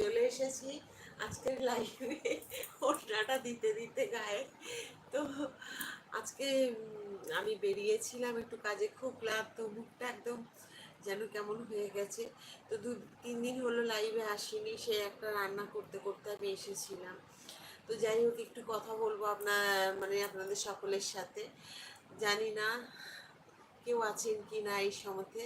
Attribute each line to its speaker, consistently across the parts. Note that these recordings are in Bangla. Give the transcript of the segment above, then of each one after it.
Speaker 1: চলে এসেছি আজকের লাইভে ওড়নাটা দিতে দিতে গায়ে। তো আজকে আমি বেরিয়েছিলাম একটু কাজে, খুব ক্লান্ত মুখটা একদম যেন কেমন হয়ে গেছে। তো দু, তিন দিন হলো লাইভে আসিনি, সে একটা রান্না করতে করতে আমি এসেছিলাম। তো যাই হোক, একটু কথা বলব আপনার মানে আপনাদের সকলের সাথে। জানি না কেউ আছেন কি না এই সময়তে।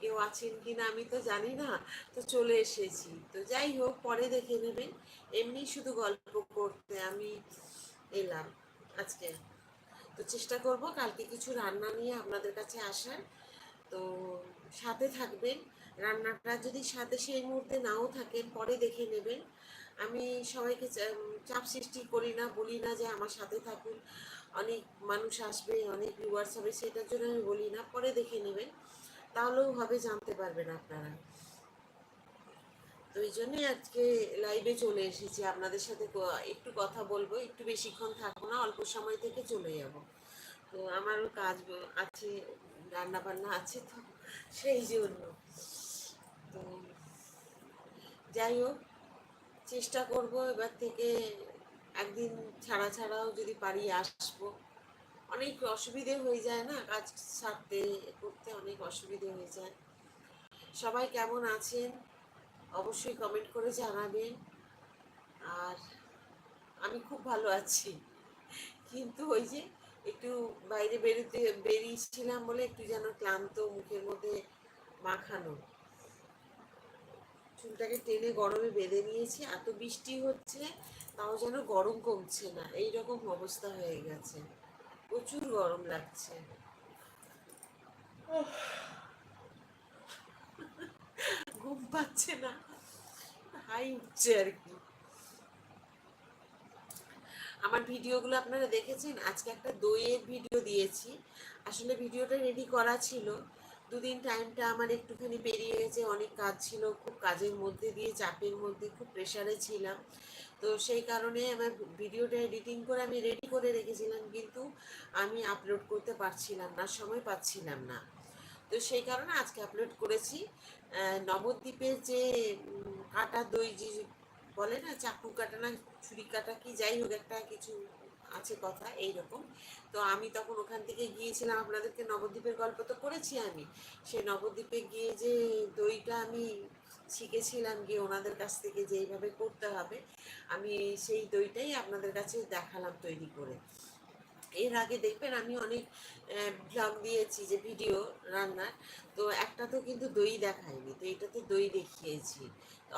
Speaker 1: কেউ আছেন কি না আমি তো জানি না, তো চলে এসেছি। তো যাই হোক, পরে দেখে নেবেন। এমনি শুধু গল্প করতে আমি এলাম আজকে। তো চেষ্টা করব কালকে কিছু রান্না নিয়ে আপনাদের কাছে আসার। তো সাথে থাকবেন। রান্নাটা যদি সাথে সেই মুহূর্তে নাও থাকেন, পরে দেখে নেবেন। আমি সবাইকে চাপ সৃষ্টি করি না, বলি না যে আমার সাথে থাকুন। অনেক মানুষ আসবে, অনেক ভিউয়ার্স হবে, সেটার জন্য আমি বলি না, পরে দেখে নেবেন। তাহলেও হবে জানতে পারবেন আপনারা। তো এই জন্যই আজকে লাইভে চলে এসেছি। আপনাদের সাথে একটু কথা বলব, একটু বেশিক্ষণ থাকব না, অল্প সময় থেকে চলে যাব। তো আমারও কাজ আছে রান্না বান্না আছে তো, সেই জন্য। তো যাই হোক, চেষ্টা করব এবার থেকে একদিন ছাড়া ছাড়াও যদি পারি আসব। অনেক অসুবিধে হয়ে যায় না? কাজ সারতে, করতে অনেক অসুবিধে হয়ে যায়। সবাই কেমন আছেন? অবশ্যই কমেন্ট করে জানাবেন। আর আমি খুব ভালো আছি। কিন্তু ওই যে একটু বাইরে বেরোতে, বেরিয়েছিলাম বলে একটু যেন ক্লান্ত মুখের মধ্যে মাখানো। চুলটাকে টেনে গরমে বেঁধে নিয়েছি। এত বৃষ্টি হচ্ছে, তাও যেন গরম কমছে না। এই রকম অবস্থা হয়ে গেছে। প্রচুর গরম লাগছে। ঘুম পাচ্ছে না। হাই উঠছে আর কি। আমার ভিডিওগুলো আপনারা দেখেছেন? আজকে একটা দইয়ের ভিডিও দিয়েছি। আসলে ভিডিওটা রেডি করা ছিল। দুদিন টাইমটা আমার একটুখানি পেরিয়ে গেছে। অনেক কাজ ছিল। খুব কাজের মধ্যে দিয়ে চাপের মধ্যে খুব প্রেশারে ছিলাম। তো সেই কারণে আমার ভিডিওটা এডিটিং করে আমি রেডি করে রেখেছিলাম, কিন্তু আমি আপলোড করতে পারছিলাম না, সময় পাচ্ছিলাম না। তো সেই কারণে আজকে আপলোড করেছি। নবদ্বীপের যে কাটা দই যে বলে না, চাকু কাটা না, ছুরি কাটা কি যাই হোক একটা কিছু আছে কথা এই রকম তো আমি তখন ওখান থেকে গিয়েছিলাম, আপনাদেরকে নবদ্বীপের গল্প তো করেছি আমি। সেই নবদ্বীপে গিয়ে যে দইটা আমি শিখেছিলাম, গিয়ে ওনাদের কাছ থেকে যে এইভাবে করতে হবে আমি সেই দইটাই আপনাদের কাছে দেখালাম তৈরি করে। এর আগে দেখবেন আমি অনেক ব্লগ দিয়েছি যে ভিডিও রান্নার। তো একটা তো কিন্তু দই দেখায়নি, তো এটাতে দই দেখিয়েছি।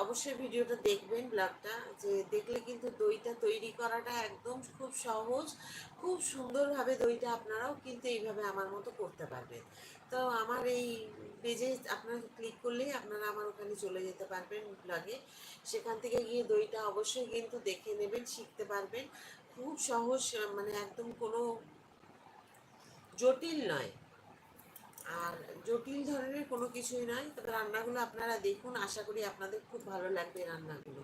Speaker 1: অবশ্যই ভিডিওটা দেখবেন ব্লগটা যে দেখলে কিন্তু দইটা তৈরি করাটা একদম খুব সহজ, খুব সুন্দরভাবে দইটা আপনারাও কিন্তু এইভাবে আমার মতো করতে পারবেন। তো আমার এই পেজে আপনারা ক্লিক করলেই আপনারা আমার ওখানে চলে যেতে পারবেন ব্লগে সেখান থেকে গিয়ে দইটা অবশ্যই কিন্তু দেখে নেবেন, শিখতে পারবেন। খুব সহজ মানে একদম কোনো জটিল নয়। আর জটিল ধরনের কোনো কিছুই নয়। তবে রান্নাগুলো আপনারা দেখুন, আশা করি আপনাদের খুব ভালো লাগবে রান্নাগুলো।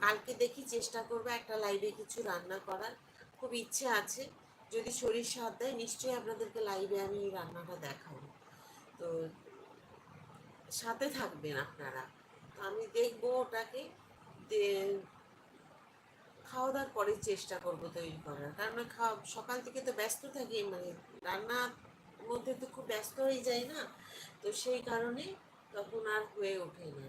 Speaker 1: কালকে দেখি চেষ্টা করব একটা লাইভে কিছু রান্না করার। খুব ইচ্ছে আছে। যদি শরীর সাথ দেয়, নিশ্চয়ই আপনাদেরকে লাইভে আমি এই রান্নাটা দেখাবো। তো সাথে থাকবেন আপনারা। আমি দেখব ওটাকে খাওয়া দাওয়ার পরে চেষ্টা করব তৈরি করার। কারণ খাওয়া, সকাল থেকে তো ব্যস্ত থাকি মানে রান্নার মধ্যে তো খুব ব্যস্ত হয়ে যায় না। তো সেই কারণে তখন আর হয়ে ওঠে না।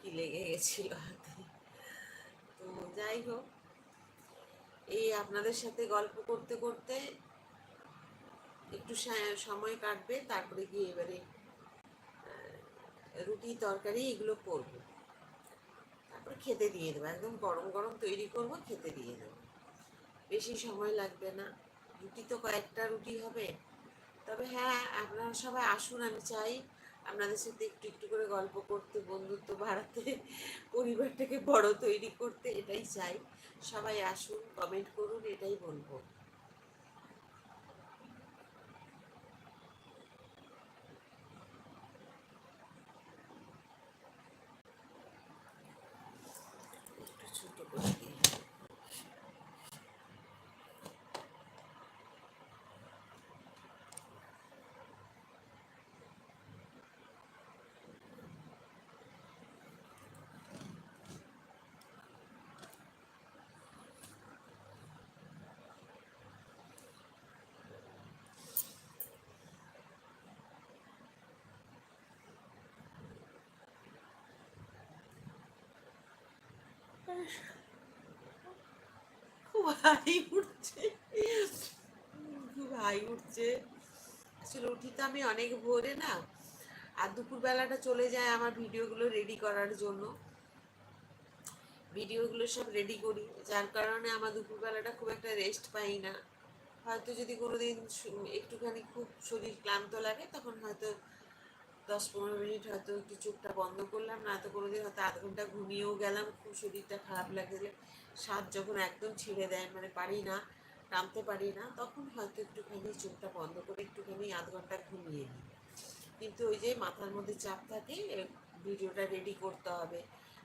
Speaker 1: কি লেগে গেছিল হাতে? তো যাই হোক। এই আপনাদের সাথে গল্প করতে করতে একটু সময় কাটবে, তারপরে গিয়ে এবারে রুটি, তরকারি এগুলো করব। তারপরে খেতে দিয়ে দেবো, একদম গরম গরম তৈরি করব, খেতে দিয়ে দেবো। বেশি সময় লাগবে না। রুটি তো কয়েকটা রুটি হবে। তবে হ্যাঁ আপনারা সবাই আসুন, আমি চাই আপনাদের সাথে একটু একটু করে গল্প করতে, বন্ধুত্ব বাড়াতে, পরিবারটাকে বড় তৈরি করতে, এটাই চাই। সবাই আসুন কমেন্ট করুন এটাই বলব একটু ছোট করে দিই খুব হাই উঠছে। খুব হাই উঠছে। আসলে উঠি তো আমি অনেক ভোরে না। আর দুপুরবেলাটা চলে যায় আমার ভিডিওগুলো রেডি করার জন্য। ভিডিওগুলো সব রেডি করি। যার কারণে আমার দুপুরবেলাটা খুব একটা রেস্ট পাই না। হয়তো যদি কোনোদিন একটুখানি খুব শরীর ক্লান্ত লাগে, তখন হয়তো দশ পনেরো মিনিট হয়তো একটু চোখটা বন্ধ করলাম, না তো কোনোদিন হয়তো আধ ঘণ্টা ঘুমিয়েও গেলাম, খুব শরীরটা খারাপ লাগলে স্বাদ যখন একদম ছেড়ে দেয় মানে পারি না, টানতে পারি না, তখন হয়তো একটুখানি চোখটা বন্ধ করে একটুখানি আধ ঘণ্টা ঘুমিয়ে নিই। কিন্তু ওই যে মাথার মধ্যে চাপ থাকে, ভিডিওটা রেডি করতে হবে।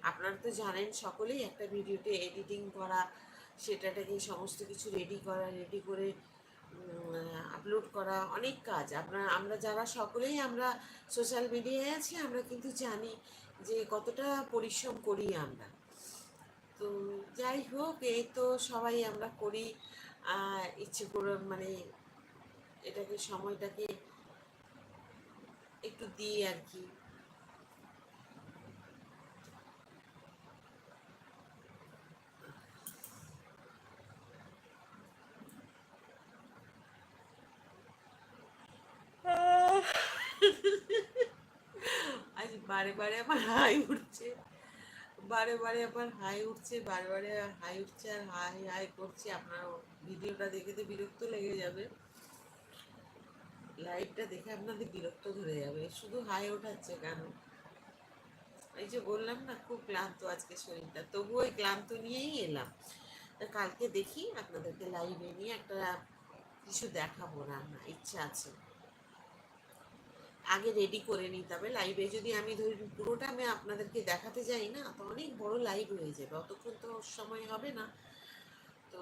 Speaker 1: আপনারা তো জানেন, সকলেই একটা ভিডিওতে এডিটিং করা, সেটাটাকে সমস্ত কিছু রেডি করা রেডি করে আপলোড করা অনেক কাজ। আপনার, আমরা যারা সকলেই আমরা সোশ্যাল মিডিয়ায় আছি, আমরা কিন্তু জানি যে কতটা পরিশ্রম করি আমরা। তো যাই হোক, এই তো সবাই আমরা করি ইচ্ছে করে মানে এটাকে, সময়টাকে একটু দিই আর কি। বারে বারে আমার হাই উঠছে। বারে বারে আমার হাই উঠছে, বারে বারে হাই উঠছে আর হাই হাই করছে। আপনার ভিডিওটা দেখে তো বিরক্ত লেগে যাবে। লাইভটা দেখে আপনাদের বিরক্ত ধরে যাবে। শুধু হাই ওঠাচ্ছে কেন? এই যে বললাম না, খুব ক্লান্ত আজকে শরীরটা। তবুও ওই ক্লান্ত নিয়েই এলাম। তা কালকে দেখি আপনাদেরকে লাইভে নিয়ে একটা কিছু দেখাবো রান্না ইচ্ছা আছে। আগে রেডি করে নিতে হবে লাইভে যদি আমি ধরি পুরোটা আমি আপনাদেরকে দেখাতে যাই না, তো অনেক বড় লাইভ হয়ে যাবে। অতক্ষণ তো সময় হবে না। তো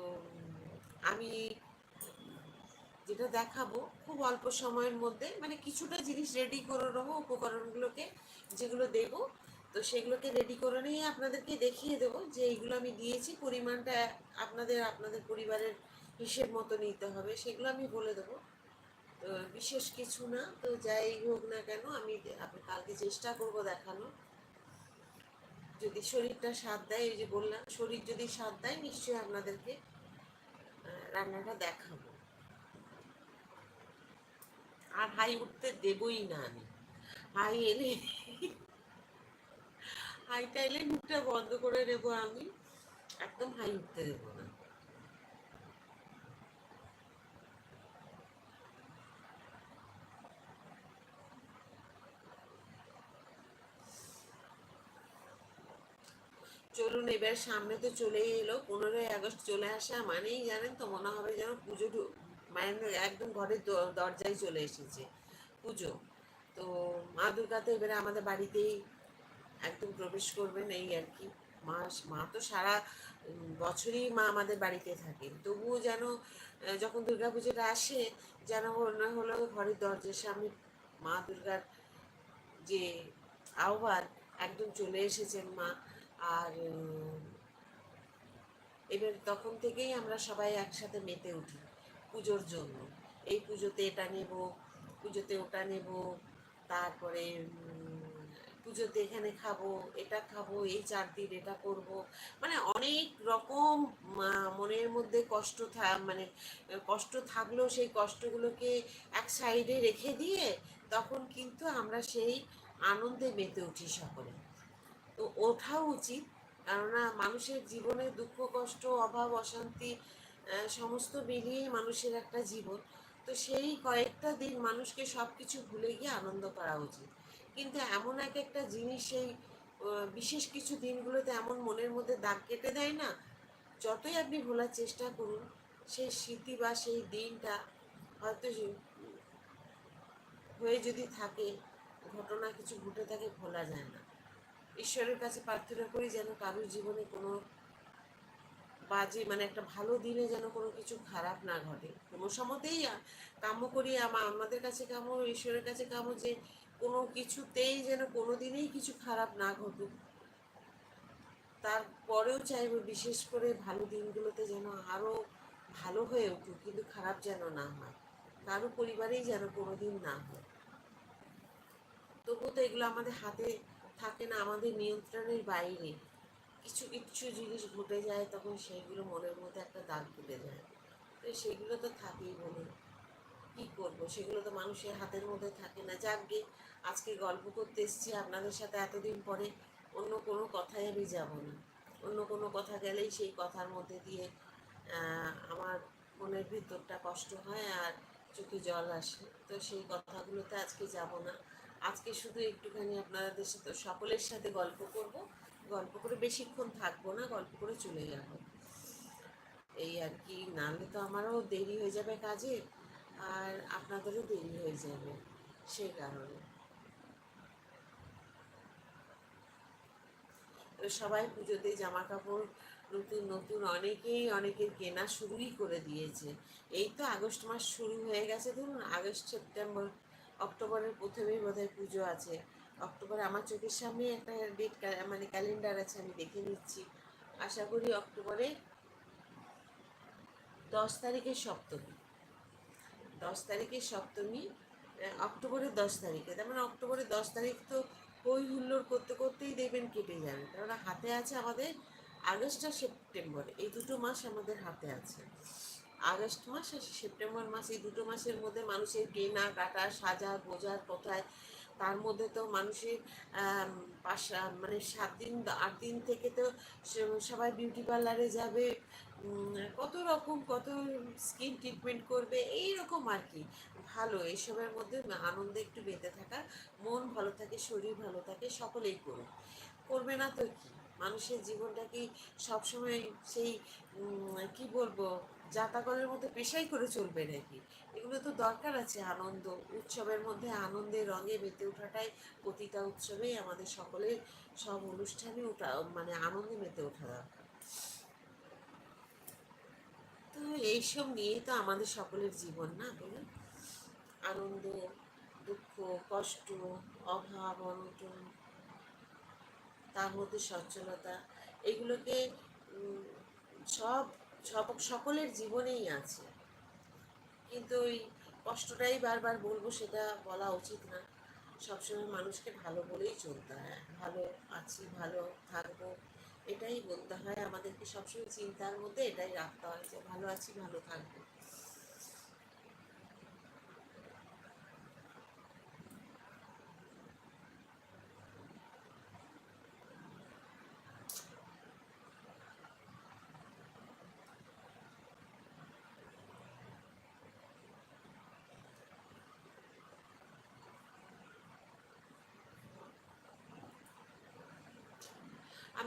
Speaker 1: আমি যেটা দেখাবো, খুব অল্প সময়ের মধ্যে মানে কিছুটা জিনিস রেডি করে নেব, উপকরণগুলোকে যেগুলো দেবো, তো সেগুলোকে রেডি করে নিয়ে আপনাদেরকে দেখিয়ে দেবো যে এইগুলো আমি দিয়েছি, পরিমাণটা আপনাদের আপনাদের পরিবারের হিসেব মতো নিতে হবে, সেগুলো আমি বলে দেবো। বিশেষ কিছু না। তো যাই হোক না কেন, আমি কালকে চেষ্টা করব দেখানো যদি শরীরটা সাথ দেয় ওই যে বললাম, শরীর যদি সাথ দেয়, নিশ্চয়ই আপনাদেরকে রান্নাটা দেখাবো। আর হাই উঠতে দেবই না আমি। হাই এলে, হাইটা এলে মুখটা বন্ধ করে নেব আমি। একদম হাই উঠতে দেবো না। চলুন, এবার সামনে তো চলেই এলো। পনেরোই আগস্ট চলে আসা মানেই জানেন তো, মনে হবে যেন পুজো মানে একদম ঘরের দরজায় চলে এসেছে পুজো। তো মা দুর্গা তো এবারে আমাদের বাড়িতেই একদম প্রবেশ করবেন এই আর কি। মা মা তো সারা বছরই মা আমাদের বাড়িতে থাকেন। তবুও যেন যখন দুর্গা পুজোটা আসে, যেন মনে হলো ঘরের দরজার সামনে মা দুর্গার যে আহ্বান, একদম চলে এসেছেন মা। আর এবার তখন থেকেই আমরা সবাই একসাথে মেতে উঠি পুজোর জন্য। এই পুজোতে এটা নেব, পুজোতে ওটা নেব, তারপরে পুজোতে এখানে খাব, এটা খাব, এই চার দিন এটা করব। মানে অনেক রকম মনের মধ্যে কষ্ট মানে কষ্ট থাকলেও সেই কষ্টগুলোকে এক সাইডে রেখে দিয়ে তখন কিন্তু আমরা সেই আনন্দে মেতে উঠি সকলে। ওঠা উচিত। কেননা মানুষের জীবনে দুঃখ, কষ্ট, অভাব, অশান্তি সমস্ত মিলিয়েই মানুষের একটা জীবন। তো সেই কয়েকটা দিন মানুষকে সব কিছু ভুলে গিয়ে আনন্দ করা উচিত। কিন্তু এমন এক একটা জিনিস সেই বিশেষ কিছু দিনগুলোতে এমন মনের মধ্যে দাগ কেটে দেয় না? যতই আপনি ভোলার চেষ্টা করুন, সেই স্মৃতি বা সেই দিনটা হয়তো হয়ে যদি থাকে, ঘটনা কিছু ঘটে থাকে, ভোলা যায় না। ঈশ্বরের কাছে প্রার্থনা করি যেন কারোর জীবনে কোনো বাজে মানে একটা ভালো দিনে যেন কোনো কিছু খারাপ না ঘটে। কোনো সময়তেই কাম্য করি আমা- আমাদের কাছে কাম্য, ঈশ্বরের কাছে কাম্য যে কোনো কিছুতেই যেন কোনো দিনেই কিছু খারাপ না ঘটুক। তারপরেও চাইব বিশেষ করে ভালো দিনগুলোতে যেন আরও ভালো হয়ে উঠুক, কিন্তু খারাপ যেন না হয়। কারও পরিবারেই যেন কোনো দিন না হয়। তবুও তো এগুলো আমাদের হাতে থাকে না, আমাদের নিয়ন্ত্রণের বাইরে। কিছু কিছু জিনিস ঘটে যায়, তখন সেইগুলো মনের মধ্যে একটা দাগ কেটে যায়। তো সেগুলো তো থাকেই বলুন কী করব? সেগুলো তো মানুষের হাতের মধ্যে থাকে না। যাকগে আজকে গল্প করতে এসেছি, আপনাদের সাথে এতদিন পরে অন্য কোনো কথায় আমি যাব না। অন্য কোনো কথা গেলেই সেই কথার মধ্যে দিয়ে আমার মনের ভিতরটা কষ্ট হয় আর চোখে জল আসে। তো সেই কথাগুলোতে আজকে যাব না। আজকে শুধু একটুখানি আপনাদের সাথে, সকলের সাথে গল্প করব। গল্প করে বেশিক্ষণ থাকব না, গল্প করে চলে যাব। এই আর কি, নাহলে তো আমারও দেরি হয়ে যাবে কাজে, আর আপনাদেরও দেরি হয়ে যাবে, সেই কারণে। সবাই পুজোতে জামা কাপড় নতুন নতুন, অনেকেই, অনেকের কেনা শুরুই করে দিয়েছে। এই তো আগস্ট মাস শুরু হয়ে গেছে, ধরুন, আগস্ট, সেপ্টেম্বর অক্টোবরের প্রথমেই বোধহয় পুজো আছে। অক্টোবরে আমার চোখের সামনে একটা ডেট মানে ক্যালেন্ডার আছে, আমি দেখে নিচ্ছি। আশা করি অক্টোবরে দশ তারিখের সপ্তমী। দশ তারিখের সপ্তমী অক্টোবরের দশ তারিখে। তার মানে অক্টোবরের দশ তারিখ তো হই হুল্লোড় করতে করতেই দেখবেন কেটে যাবে। কেননা হাতে আছে আমাদের আগস্ট আর সেপ্টেম্বর। এই দুটো মাস আমাদের হাতে আছে। আগস্ট মাস আর সেপ্টেম্বর মাস, এই দুটো মাসের মধ্যে মানুষের কেনা, কাটা, সাজা গোজার কোথায় তার মধ্যে তো মানুষের মানে সাত দিন, আট দিন থেকে তো সবাই বিউটি পার্লারে যাবে কত রকম, কত স্কিন ট্রিটমেন্ট করবে, এই রকম আর কি। ভালো, এসবের মধ্যে আনন্দে একটু বেঁধে থাকা, মন ভালো থাকে, শরীর ভালো থাকে, সকলেই করুক। করবে না তো কি? মানুষের জীবনটা কি সবসময় সেই কি বলব? জাতাকলের মধ্যে পেশাই করে চলবে নাকি? এগুলো তো দরকার আছে, আনন্দ। উৎসবের মধ্যে আনন্দে রঙে মেতে ওঠাটাই প্রতিটা উৎসবেই আমাদের সকলের সব অনুষ্ঠানে ওঠা মানে আনন্দে মেতে ওঠা দরকার। তো এইসব নিয়েই তো আমাদের সকলের জীবন, না বলুন? আনন্দ, দুঃখ, কষ্ট, অভাব, অনটন, তার মধ্যে সচ্ছলতা, এগুলোকে সব সব, সকলের জীবনেই আছে। কিন্তু ওই কষ্টটাই বারবার বলব সেটা বলা উচিত না। সবসময় মানুষকে ভালো বলেই চলতে হয়। ভালো আছি, ভালো থাকব, এটাই বলতে হয়। আমাদেরকে সবসময় চিন্তার মধ্যে এটাই রাখতে হয় যে ভালো আছি, ভালো থাকব।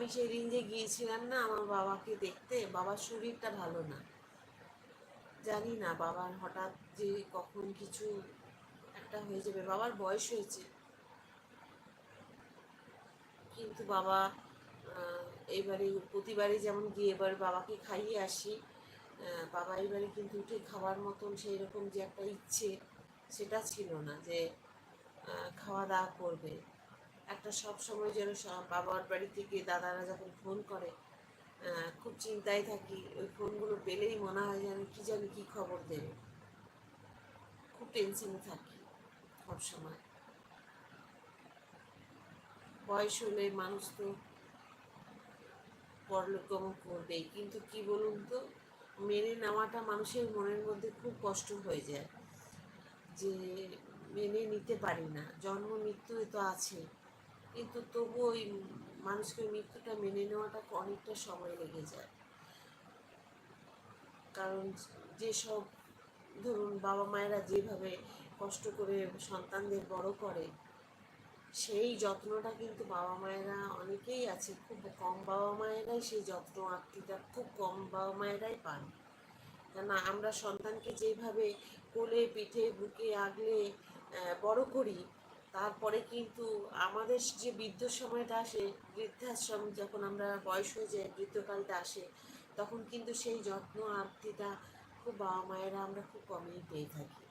Speaker 1: আমি সেদিন যে গিয়েছিলাম না আমার বাবাকে দেখতে, বাবার শরীরটা ভালো না। জানি না বাবার হঠাৎ যে কখন কিছু একটা হয়ে যাবে, বাবার বয়স হয়েছে। কিন্তু বাবা এইবারে প্রতিবারই যেমন গিয়ে এবার বাবাকে খাইয়ে আসি বাবা এবারে কিন্তু উঠে খাওয়ার মতন সেই রকম যে একটা ইচ্ছে, সেটা ছিল না যে খাওয়া দাওয়া করবে। একটা সব সময় যেন বাবার বাড়ি থেকে দাদারা যখন ফোন করে খুব চিন্তায় থাকি, ওই ফোনগুলো পেলেই মনে হয় যেন কী জানি কী খবর দেবে। খুব টেনশনে থাকি সব সময়। বয়স হলে মানুষ তো পরলোকগমন করবেই, কিন্তু কি বলুন তো, মেনে নেওয়াটা মানুষের মনের মধ্যে খুব কষ্ট হয়ে যায়। যে মেনে নিতে পারি না, জন্ম মৃত্যু তো আছে। কিন্তু তবু ওই মানুষকে মৃত্যুটা মেনে নেওয়াটা অনেকটা সময় লেগে যায়। কারণ যেসব ধরুন বাবা মায়েরা যেভাবে কষ্ট করে সন্তানদের বড় করে, সেই যত্নটা কিন্তু বাবা মায়েরা অনেকেই আছে, খুব কম বাবা মায়েরাই সেই যত্ন আত্মীয়টা খুব কম বাবা মায়েরাই পান। কেন আমরা সন্তানকে যেভাবে কোলে, পিঠে, বুকে আগলে বড় করি তারপরে কিন্তু আমাদের যে বৃদ্ধ সময়টা আসে, বৃদ্ধাশ্রম যখন আমরা বয়স হয়ে যায়, বৃদ্ধকালটা আসে, তখন কিন্তু সেই যত্ন আত্মীয়টা খুব বাবা মায়েরা আমরা খুব কমই পেয়ে থাকি।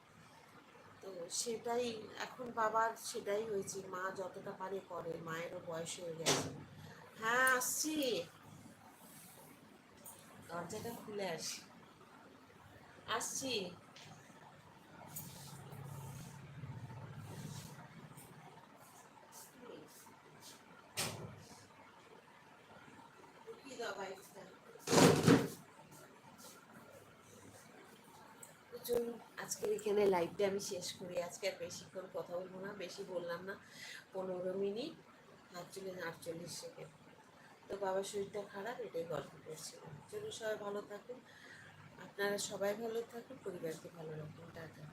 Speaker 1: তো সেটাই, এখন বাবার সেটাই হয়েছে, মা যতটা পারে করে, মায়েরও বয়স হয়ে গেছে। হ্যাঁ আসছি। দরজাটা খুলে আসি। আসছি। চলুন আজকের এখানে লাইভটা আমি শেষ করি। আজকে আর বেশিক্ষণ কথা বলব না, বেশি বললাম না। পনেরো মিনিট আটচল্লিশ আটচল্লিশ সেকেন্ড তো বাবার শরীরটা খারাপ, এটাই গল্প করছিলাম। চলুন সবাই ভালো থাকুন। আপনারা সবাই ভালো থাকুন, পরিবারকে ভালো রাখুন। টাটা।